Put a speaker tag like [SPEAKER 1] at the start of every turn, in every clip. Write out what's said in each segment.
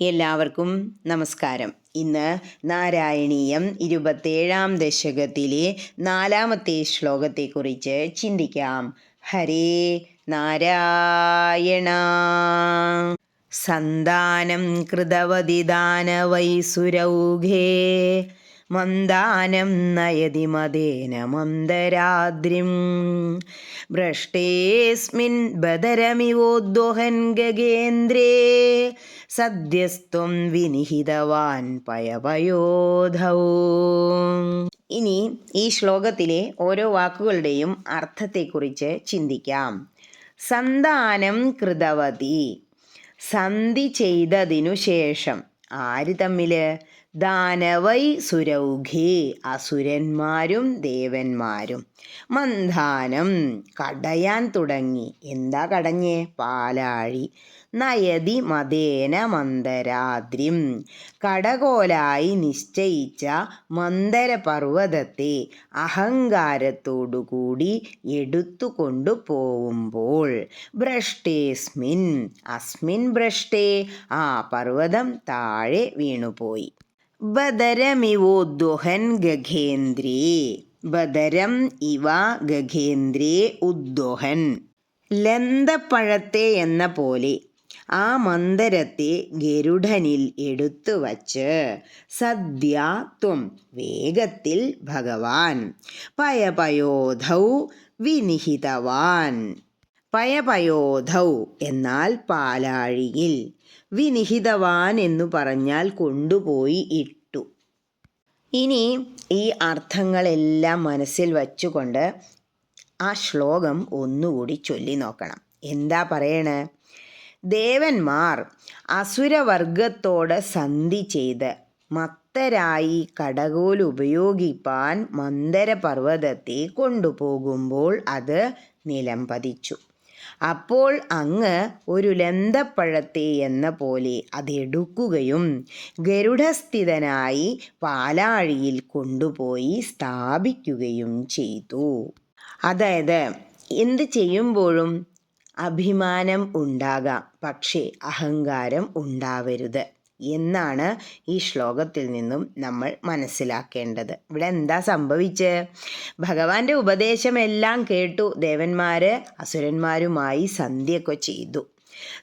[SPEAKER 1] എല്ലാവർക്കും നമസ്കാരം. ഇന്ന് നാരായണീയം ഇരുപത്തേഴാം ദശകത്തിലെ നാലാമത്തെ ശ്ലോകത്തെക്കുറിച്ച് ചിന്തിക്കാം. ഹരേ നാരായണ. സന്താനം കൃതവതി ദാനവൈസുരൗഘേ മന്ദാനം നയതി മദേന മന്ദരാദ്രിം. ഭ്രഷ്ടേസ്മിൻ ബദരമിവോദ്വഹൻ ഗഗേന്ദ്രേ. സദ്യസ്ത്വം വിനിഹിതവാൻ പയപയോധൗ ഇനി ഈ ശ്ലോകത്തിലെ ഓരോ വാക്കുകളുടെയും അർത്ഥത്തെക്കുറിച്ച് ചിന്തിക്കാം. സന്താനം കൃതവതി. സന്ധി ചെയ്തതിനു ശേഷം ആര് തമ്മിൽ? ദാനവൈ സുരൗഖി അസുരന്മാരും ദേവന്മാരും. മന്ധാനം കടയാൻ തുടങ്ങി. എന്താ കടഞ്ഞേ? പാലാഴി. നയതി മതേന മന്ദരാദ്രിം. കടകോലായി നിശ്ചയിച്ച മന്ദരപർവതത്തെ അഹങ്കാരത്തോടുകൂടി എടുത്തു കൊണ്ടുപോകുമ്പോൾ ഭ്രഷ്ടേസ്മിൻ അസ്മിൻ ഭ്രഷ്ടേ ആ പർവതം താഴെ വീണുപോയി. ബദരമിവോദ്വഹൻ ഗഖേന്ദ്രേ ബദരം ഇവ ഗഖേന്ദ്രേ ഉദ്വഹൻ ലന്തപ്പഴത്തെ എന്ന പോലെ ആ മന്ദരത്തെ ഗരുഡനിൽ എടുത്തു വച്ച് സദ്യ ത്വം വേഗത്തിൽ ഭഗവാൻ പയപയോധൗ വിനിഹിതവാൻ. പയപയോധൗ എന്നാൽ പാലാഴിയിൽ വിനിഹിതവാൻ എന്നു പറഞ്ഞാൽ കൊണ്ടുപോയി ഇട്ടു. ഇനി ഈ അർത്ഥങ്ങളെല്ലാം മനസ്സിൽ വച്ചുകൊണ്ട് ആ ശ്ലോകം ഒന്നുകൂടി ചൊല്ലി നോക്കണം. എന്താ പറയണേ? ദേവന്മാർ അസുരവർഗത്തോട് സന്ധി ചെയ്ത് മത്തരായി കടകോൽ ഉപയോഗിപ്പാൻ മന്ദരപർവതത്തെ കൊണ്ടുപോകുമ്പോൾ അത് നിലം പതിച്ചു അപ്പോൾ അങ്ങ് ഒരു ലന്തപ്പഴത്തെ എന്ന പോലെ അതെടുക്കുകയും ഗരുഡസ്ഥിതനായി പാലാഴിയിൽ കൊണ്ടുപോയി സ്ഥാപിക്കുകയും ചെയ്തു. അതായത് എന്ത് ചെയ്യുമ്പോഴും അഭിമാനം ഉണ്ടാകാം പക്ഷേ അഹങ്കാരം ഉണ്ടാവരുത്. എന്നാണ് ഈ ശ്ലോകത്തിൽ നിന്നും നമ്മൾ മനസ്സിലാക്കേണ്ടത്. ഇവിടെ എന്താ സംഭവിച്ച്? ഭഗവാന്റെ ഉപദേശമെല്ലാം കേട്ടു ദേവന്മാർ അസുരന്മാരുമായി സന്ധ്യയൊക്കെ ചെയ്തു.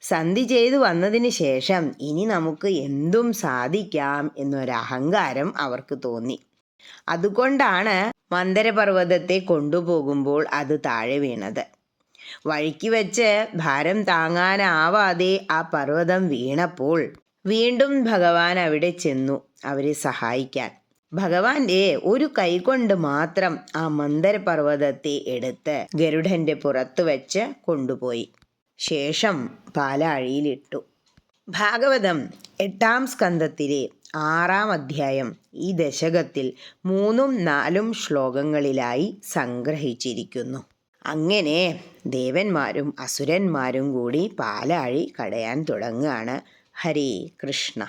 [SPEAKER 1] സന്ധി ചെയ്തു വന്നതിന് ശേഷം ഇനി നമുക്ക് എന്തും സാധിക്കാം എന്നൊരഹങ്കാരം അവർക്ക് തോന്നി. അതുകൊണ്ടാണ് മന്ദരപർവതത്തെ കൊണ്ടുപോകുമ്പോൾ അത് താഴെ വീണത്. വഴിക്ക് വെച്ച് ഭാരം താങ്ങാനാവാതെ ആ പർവതം വീണപ്പോൾ വീണ്ടും ഭഗവാൻ അവിടെ ചെന്നു അവരെ സഹായിക്കാൻ. ഭഗവാന്റെ ഒരു കൈകൊണ്ട് മാത്രം ആ മന്ദരപർവതത്തെ എടുത്ത് ഗരുഡന്റെ പുറത്തു വെച്ച് കൊണ്ടുപോയി. ശേഷം പാലാഴിയിലിട്ടു ഭാഗവതം എട്ടാം സ്കന്ധത്തിലെ ആറാം അധ്യായം ഈ ദശകത്തിൽ മൂന്നും നാലും ശ്ലോകങ്ങളിലായി സംഗ്രഹിച്ചിരിക്കുന്നു. അങ്ങനെ ദേവന്മാരും അസുരന്മാരും കൂടി പാലാഴി കടയാൻ തുടങ്ങുകയാണ്. ഹരേ കൃഷ്ണ